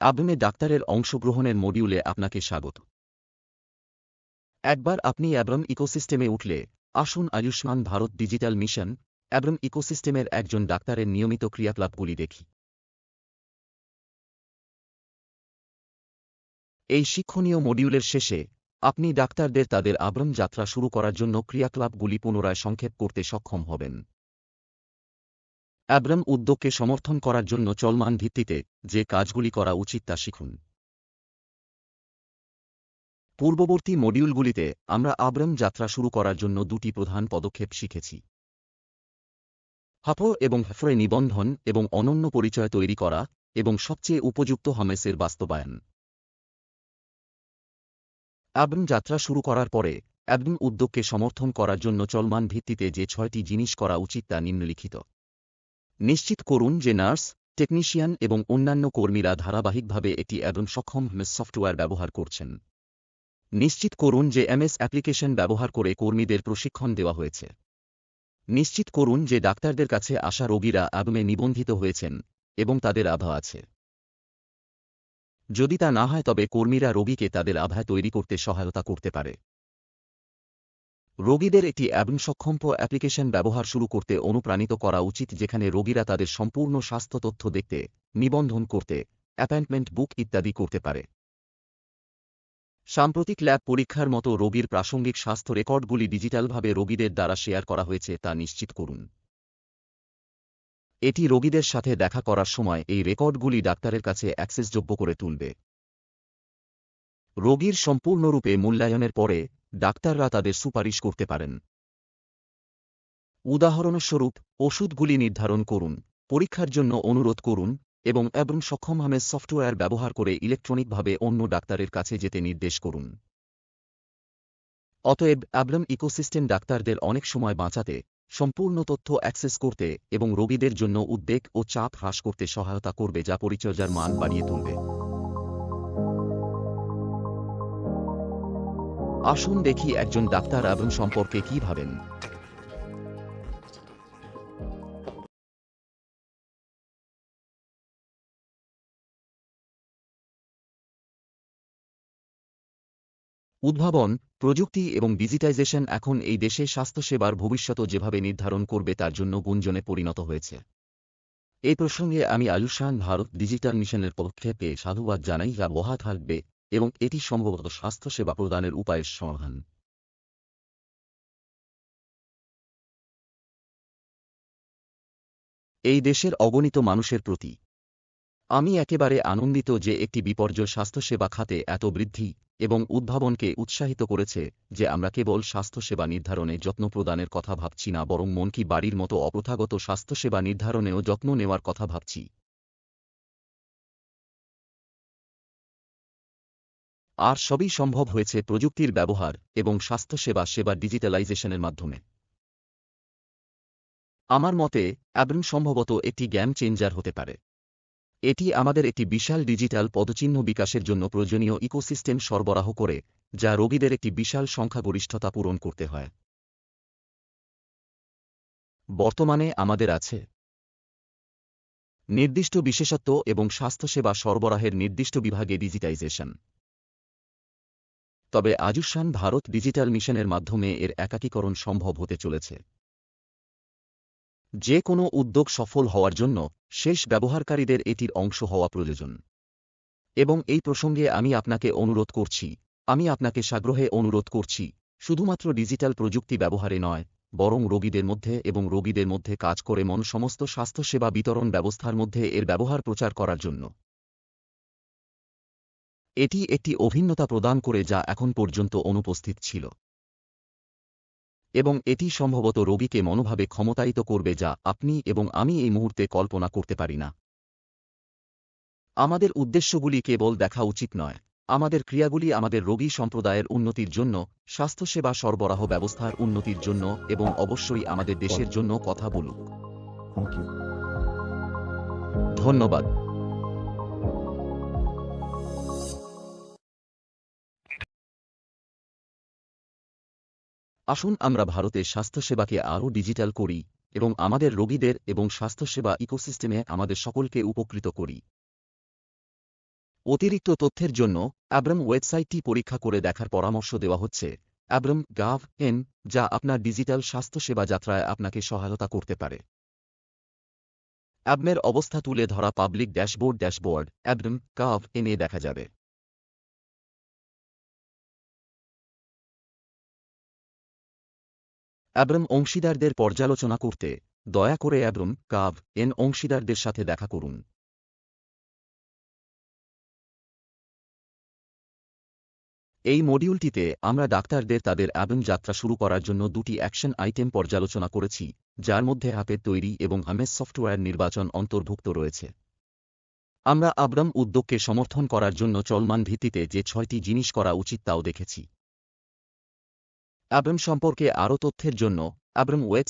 আবমে ডাক্তারের অংশগ্রহণের মডিউলে আপনাকে স্বাগত। একবার আপনি অ্যাব্রাম ইকোসিস্টেমে উঠলে, আসুন আয়ুষ্মান ভারত ডিজিটাল মিশন, অ্যাব্রাম ইকোসিস্টেমের একজন ডাক্তারের নিয়মিত ক্রিয়াকলাপগুলি দেখি। এই শিক্ষণীয় মডিউলের শেষে, আপনি ডাক্তারদের তাদের আব্রম যাত্রা শুরু করার জন্য ক্রিয়াকলাপগুলি পুনরায় সংক্ষেপ করতে সক্ষম হবেন। অ্যাব্রাম উদ্যোগকে সমর্থন করার জন্য চলমান ভিত্তিতে যে কাজগুলি করা উচিত তা শিখুন। পূর্ববর্তী মডিউলগুলিতে আমরা আব্রাম যাত্রা শুরু করার জন্য দুটি প্রধান পদক্ষেপ শিখেছি। হাফো এবং হেফরে নিবন্ধন এবং অনন্য পরিচয় তৈরি করা এবং সবচেয়ে উপযুক্ত হমেসের বাস্তবায়ন। অ্যাবন যাত্রা শুরু করার পরে অ্যাবন উদ্যোগকে সমর্থন করার জন্য চলমান ভিত্তিতে যে ছয়টি জিনিস করা উচিত তা নিম্নলিখিত। নিশ্চিত করুন যে নার্স, টেকনিশিয়ান এবং অন্যান্য কর্মীরা ধারাবাহিকভাবে একটি অ্যাবন সক্ষম হমেস সফটওয়্যার ব্যবহার করছেন। নিশ্চিত করুন যে এমএস অ্যাপ্লিকেশন ব্যবহার করে কর্মীদের প্রশিক্ষণ দেওয়া হয়েছে। নিশ্চিত করুন যে ডাক্তারদের কাছে আসা রোগীরা অ্যাবমে নিবন্ধিত হয়েছেন এবং তাদের আভা আছে। যদি তা না হয় তবে কর্মীরা রোগীকে তাদের আভায় তৈরি করতে সহায়তা করতে পারে। রোগীদের একটি অ্যাবন সক্ষম অ্যাপ্লিকেশন ব্যবহার শুরু করতে অনুপ্রাণিত করা উচিত যেখানে রোগীরা তাদের সম্পূর্ণ স্বাস্থ্য তথ্য দেখতে, নিবন্ধন করতে, অ্যাপয়েন্টমেন্ট বুক ইত্যাদি করতে পারে। সাম্প্রতিক ল্যাব পরীক্ষার মতো রোগীর প্রাসঙ্গিক স্বাস্থ্য রেকর্ডগুলি ডিজিটালভাবে রোগীদের দ্বারা শেয়ার করা হয়েছে তা নিশ্চিত করুন। এটি রোগীদের সাথে দেখা করার সময় এই রেকর্ডগুলি ডাক্তারের কাছে অ্যাক্সেসযোগ্য করে তুলবে। রোগীর সম্পূর্ণরূপে মূল্যায়নের পরে ডাক্তাররা তাদের সুপারিশ করতে পারেন। উদাহরণস্বরূপ, ওষুধগুলি নির্ধারণ করুন, পরীক্ষার জন্য অনুরোধ করুন এবং এবং সক্ষমভাবে সফটওয়্যার ব্যবহার করে ইলেকট্রনিকভাবে অন্য ডাক্তারের কাছে যেতে নির্দেশ করুন। অতএব, অ্যাবলম ইকোসিস্টেম ডাক্তারদের অনেক সময় বাঁচাতে, সম্পূর্ণ তথ্য অ্যাক্সেস করতে এবং রোগীদের জন্য উদ্বেগ ও চাপ হ্রাস করতে সহায়তা করবে যা পরিচর্যার মান বাড়িয়ে তুলবে। আসুন দেখি একজন ডাক্তার এবং সম্পর্কে কি ভাবেন। উদ্ভাবন, প্রযুক্তি এবং ডিজিটাইজেশন এখন এই দেশে স্বাস্থ্যসেবার ভবিষ্যৎ যেভাবে নির্ধারণ করবে তার জন্য গুঞ্জনে পরিণত হয়েছে। এই প্রসঙ্গে আমি আয়ুষ্মান ভারত ডিজিটাল মিশনের পদক্ষেপে সাধুবাদ জানাই যা বহা থাকবে। এবং এটি সম্ভবত স্বাস্থ্যসেবা প্রদানের উপায়ের সমাধান। এই দেশের অগণিত মানুষের প্রতি আমি একেবারে আনন্দিত যে একটি বিপর্যয় স্বাস্থ্যসেবা খাতে এত বৃদ্ধি এবং উদ্ভাবনকে উৎসাহিত করেছে যে আমরা কেবল স্বাস্থ্যসেবা নির্ধারণে যত্ন প্রদানের কথা ভাবছি না, বরং মন কি বাড়ির মতো অপ্রথাগত স্বাস্থ্যসেবা নির্ধারণেও যত্ন নেওয়ার কথা ভাবছি। আর সবই সম্ভব হয়েছে প্রযুক্তির ব্যবহার এবং স্বাস্থ্যসেবা সেবা ডিজিটালাইজেশনের মাধ্যমে। আমার মতে অ্যাব্রিম সম্ভবত একটি গেম চেঞ্জার হতে পারে। এটি আমাদের একটি বিশাল ডিজিটাল পদচিহ্ন বিকাশের জন্য প্রয়োজনীয় ইকোসিস্টেম সরবরাহ করে, যা রোগীদের একটি বিশাল সংখ্যাগরিষ্ঠতা পূরণ করতে হয়। বর্তমানে আমাদের আছে নির্দিষ্ট বিশেষত্ব এবং স্বাস্থ্যসেবা সরবরাহের নির্দিষ্ট বিভাগে ডিজিটাইজেশন। তবে আয়ুষ্মান ভারত ডিজিটাল মিশনের মাধ্যমে এর একাকীকরণ সম্ভব হতে চলেছে। যে কোনো উদ্যোগ সফল হওয়ার জন্য শেষ ব্যবহারকারীদের এটির অংশ হওয়া প্রয়োজন। এবং এই প্রসঙ্গে আমি আপনাকে অনুরোধ করছি, আমি আপনাকে সাগ্রহে অনুরোধ করছি, শুধুমাত্র ডিজিটাল প্রযুক্তি ব্যবহারে নয়, বরং রোগীদের মধ্যে এবং রোগীদের মধ্যে কাজ করে মন সমস্ত স্বাস্থ্যসেবা বিতরণ ব্যবস্থার মধ্যে এর ব্যবহার প্রচার করার জন্য। এটি একটি অভিন্নতা প্রদান করে যা এখন পর্যন্ত অনুপস্থিত ছিল। এবং এটি সম্ভবত রোগীকে মনোভাবে ক্ষমতায়িত করবে যা আপনি এবং আমি এই মুহূর্তে কল্পনা করতে পারি না। আমাদের উদ্দেশ্যগুলি কেবল দেখা উচিত নয়। আমাদের ক্রিয়াগুলি আমাদের রোগী সম্প্রদায়ের উন্নতির জন্য স্বাস্থ্যসেবা সরবরাহ ব্যবস্থার উন্নতির জন্য এবং অবশ্যই আমাদের দেশের জন্য কথা বলুক। ধন্যবাদ। আসুন আমরা ভারতে স্বাস্থ্যসেবাকে আরও ডিজিটাল করি এবং আমাদের রোগীদের এবং স্বাস্থ্যসেবা ইকোসিস্টেমে আমাদের সকলকে উপকৃত করি। অতিরিক্ত তথ্যের জন্য অ্যাব্রাম ওয়েবসাইটটি পরীক্ষা করে দেখার পরামর্শ দেওয়া হচ্ছে। অ্যাব্রাম গাভ এন, যা আপনার ডিজিটাল স্বাস্থ্যসেবা যাত্রায় আপনাকে সহায়তা করতে পারে। অ্যাবমের অবস্থা তুলে ধরা পাবলিক ড্যাশবোর্ড ড্যাশবোর্ড অ্যাব্রাম কাভ এনে দেখা যাবে। অ্যাব্রাম অংশীদারদের পর্যালোচনা করতে, দয়া করে অ্যাব্রম, কাভ, এন অংশীদারদের সাথে দেখা করুন। এই মডিউলটিতে আমরা ডাক্তারদের তাদের অ্যাবম যাত্রা শুরু করার জন্য দুটি অ্যাকশন আইটেম পর্যালোচনা করেছি, যার মধ্যে অ্যাপের তৈরি এবং আমেজ সফটওয়্যার নির্বাচন অন্তর্ভুক্ত রয়েছে। আমরা আব্রাম উদ্যোগকে সমর্থন করার জন্য চলমান ভিত্তিতে যে ছয়টি জিনিস করা উচিত তাও দেখেছি। অ্যাব্রাম সম্পর্কে আরও তথ্যের জন্য অ্যাব্রাম ওয়েবস